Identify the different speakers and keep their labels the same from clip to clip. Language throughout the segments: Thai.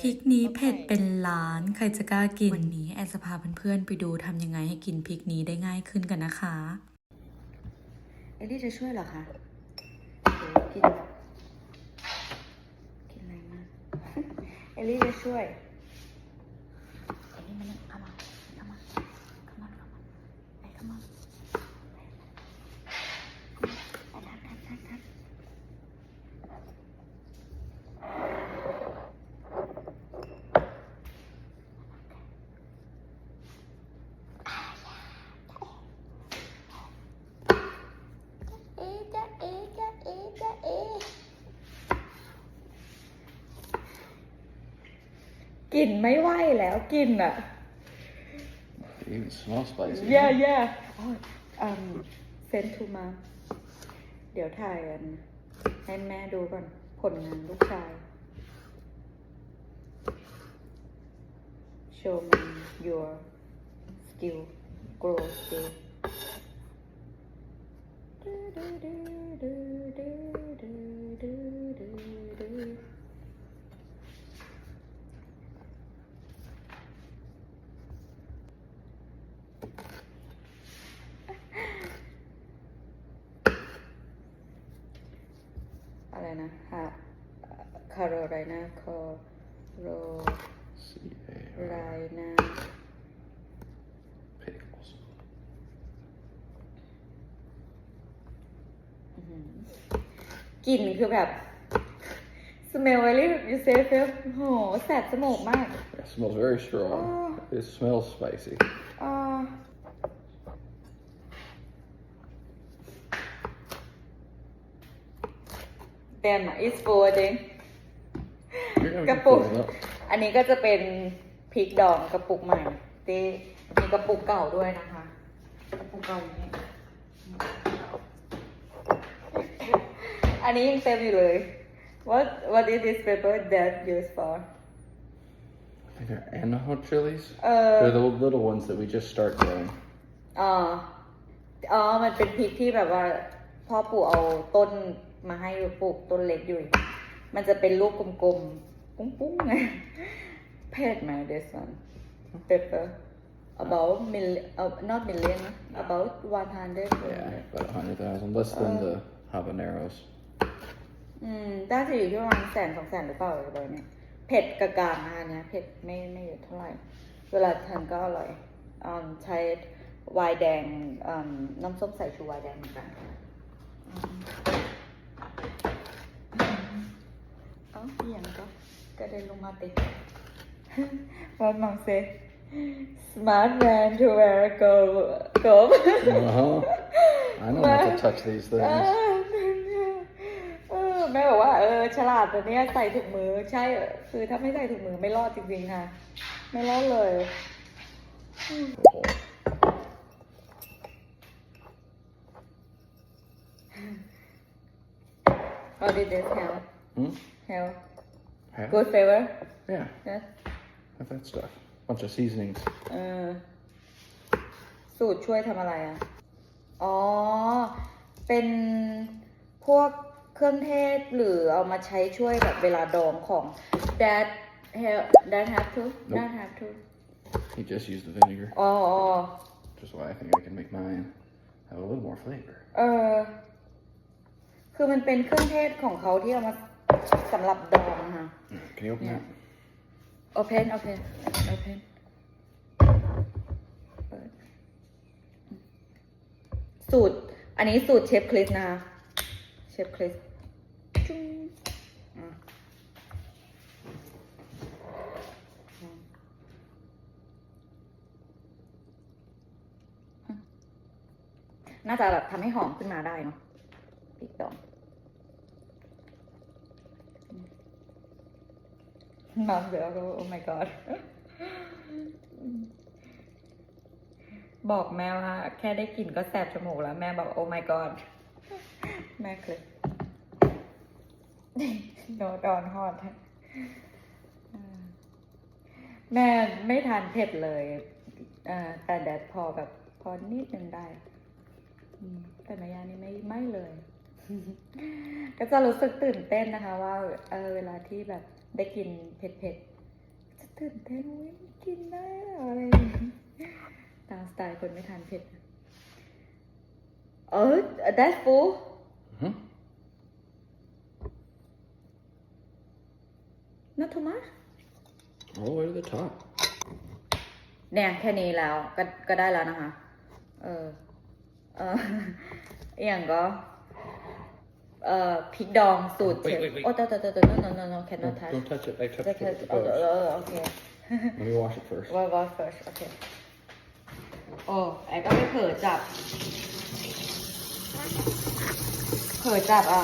Speaker 1: พริกนี้เผ็ด
Speaker 2: โอค
Speaker 1: เป็นล้านใครจะกล้ากิน วันนี้แอนจะพาเพื่อนๆไปดูทำยังไงให้กินพริกนี้ได้ง่ายขึ้นกันนะคะ
Speaker 2: เอลลี่จะช่วยเหรอคะโหกินแบบกินอะไรมากเอลลี่จะช่วย เอลลี่มาเนี่ยเข้ามาเข้ามาเข้ามาเข้ามาไปเข้ามาไปทักทักทักทักเอ๊ะจ๊ะเอ๊ะ จ๊ะเอ๊ะจ๊ะเอ๊ะกลิ่นไม่ไหวแล้วกลิ่นอะ
Speaker 3: It even smells spicy.
Speaker 2: yeah yeah อ๋ออืมเซนทูมาเดี๋ยวถ่ายกันให้แม่ดูก่อนผลงานลูกชาย show me your skill grow skill อะไร นะฮะคาโรไรนาคอโร
Speaker 3: C
Speaker 2: ไร
Speaker 3: A R
Speaker 2: นา
Speaker 3: pickles.
Speaker 2: กลิ่นคือแบบ smell very you say feel โหแสบจมูกมาก
Speaker 3: It smells very strong.
Speaker 2: Oh.
Speaker 3: It smells spicy.
Speaker 2: อ่า เต็ม it's full จริง
Speaker 3: You're gonna
Speaker 2: กระ
Speaker 3: be
Speaker 2: ปุก
Speaker 3: filling up.
Speaker 2: อันนี้ก็จะเป็นพริกดองกระปุกใหม่ที่มีกระปุกเก่าด้วยนะคะ กระปุกเก่าอย่างนี้ อันนี้ยังเต็มอยู่เลย What What is this paper that used for
Speaker 3: I think they're Anaho chilies.
Speaker 2: เออ
Speaker 3: They're the little ones that we just start growing.
Speaker 2: อ๋ออ๋อมันเป็นพริกที่แบบว่าพ่อปู่เอาต้น มาให้ปลูกต้นเล็กอยู่ มันจะเป็นลูกกลมๆ ปุ้งๆไงเผ็ดไหม this one pepper about mil uh, not million about 100
Speaker 3: Yeah, about a hundred thousand, less than the habaneros.
Speaker 2: อืมน่าจะอยู่ที่ประมาณแสนสองแสนหรือเปล่าอะไรเนี่ยเผ็ดกลางๆนะคะเนี่ยเผ็ดไม่ไม่เยอะเท่าไหร่ เวลาทานก็อร่อยอืมใช้ไวน์แดงอืมน้ำส้มสายชูไวน์แดงเหมือนกันอืมเอ้าอหย่างก็กระเด็นลงมาติด What mom say smart man to wear a glove glove
Speaker 3: Uh huh. I know not to touch these
Speaker 2: เอ
Speaker 3: things.
Speaker 2: อเออแม่บอกว่าเออฉลาดตัวเนี้ยใส่ถุงมือใช่คือถ้าไม่ใส่ถุงมือไม่รอดจริงๆค่ะ ไม่รอดเลย
Speaker 3: Oh,
Speaker 2: How did this help
Speaker 3: Hmm?
Speaker 2: help
Speaker 3: Half?
Speaker 2: good flavor
Speaker 3: Yeah,
Speaker 2: yes
Speaker 3: have that stuff. Bunch of seasonings.
Speaker 2: เออสูตรช่วยทำอะไรอะ อ๋อ เป็นพวกเครื่องเทศหรือเอามาใช้ช่วยแบบเวลาดองของ that help that have to that have to
Speaker 3: He just used the vinegar,
Speaker 2: อ๋ออ๋อ
Speaker 3: which is why I think I can make mine have a little more flavor.
Speaker 2: เออ คือมันเป็นเครื่องเทศของเขาที่เอามา สำหรับดองค่ะ
Speaker 3: Can you open
Speaker 2: Yeah.
Speaker 3: that?
Speaker 2: open open open เปิดสูตร อันนี้สูตรเชฟคริสนะคะ เชฟคริสจุ๊งอะน่าจะแบบทำให้หอมขึ้นมาได้เนาะพริกดอง น้ำเสือก็โอ้ my god บอกแม่ว่าแค่ได้กลิ่นก็แสบจมูกแล้ว แม่บอกโอ้ my god แม่คลิปโดนดอนฮอดแม่ไม่ทานเผ็ดเลยอ่อแต่แดดพอแบบพอนิดนึงได้แต่มายานี่ไม่ไม่เลย ก็จะรู้สึกตื่นเต้นนะคะ ว่าเออเวลาที่แบบ ได้กินเผ็ดๆจะตื่นเต้นเว้ยมันกินได้เหรออะไรอย่างงี้ตามสไตล์คนไม่ทานเผ็ดเออ that's full
Speaker 3: hmm
Speaker 2: not too much
Speaker 3: All the way to the top.
Speaker 2: เนี่ยแค่นี้แล้วก็ก็ได้แล้วนะคะ เออ เอออหย่างก็ เอ่อพริกดองสูตรเชฟ
Speaker 3: Wait, wait, wait.
Speaker 2: โอ้ตัวตัวตัวตัว no no no no cannot
Speaker 3: Don't,
Speaker 2: touch
Speaker 3: don't touch it. I touched
Speaker 2: Just
Speaker 3: it with
Speaker 2: touch-
Speaker 3: the
Speaker 2: เออ
Speaker 3: gloves.
Speaker 2: เออโอเค
Speaker 3: Let me wash it first.
Speaker 2: What was first โอเคโอ้ไอ้ก็ไปเผลอจับ เผลอจับอะ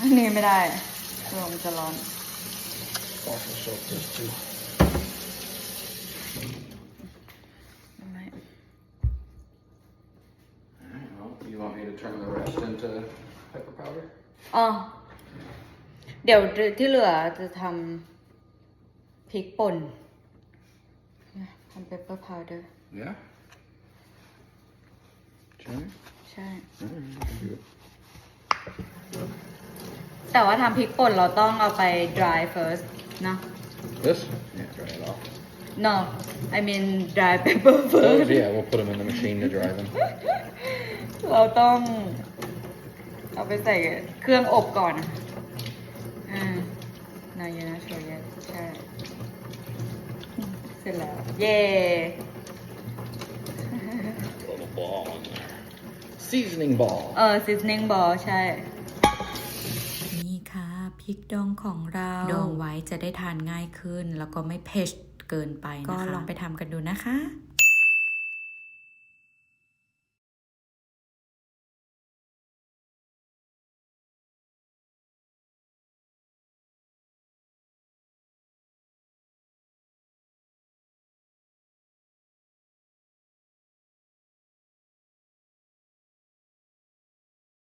Speaker 2: อันนี้ไม่ได้ลมนจะร้อน
Speaker 3: Wash the soap this too.
Speaker 2: ไม่
Speaker 3: Alright, well, you want me to turn the rest into pepper powder?
Speaker 2: อ๋อเดี๋ยวที่เหลือจะทำพริกป่นทำเปปเปอร์พาวเดอร์
Speaker 3: Yeah. Sure.
Speaker 2: ใช่
Speaker 3: Alright, do it.
Speaker 2: แต่ว่าทำพริกป่นเราต้องเอาไป dry first เนอะ
Speaker 3: This? Yeah, dry it off.
Speaker 2: no I mean dry pepper
Speaker 3: Oh,
Speaker 2: first
Speaker 3: yeah, we'll put them in the machine to dry them.
Speaker 2: เราต้อง เอาไปใส่เครื่องอบก่อน อ่านายนะโชยะใช่ เสร็จแล้ว เย่
Speaker 3: Little ball in there. Seasoning ball.
Speaker 2: เออ seasoning ball ใช่
Speaker 1: นี่ค่ะพริกดองของเรา ดองไว้จะได้ทานง่ายขึ้น แล้วก็ไม่เผ็ดเกินไปนะคะ ก็ลองไปทำกันดูนะคะ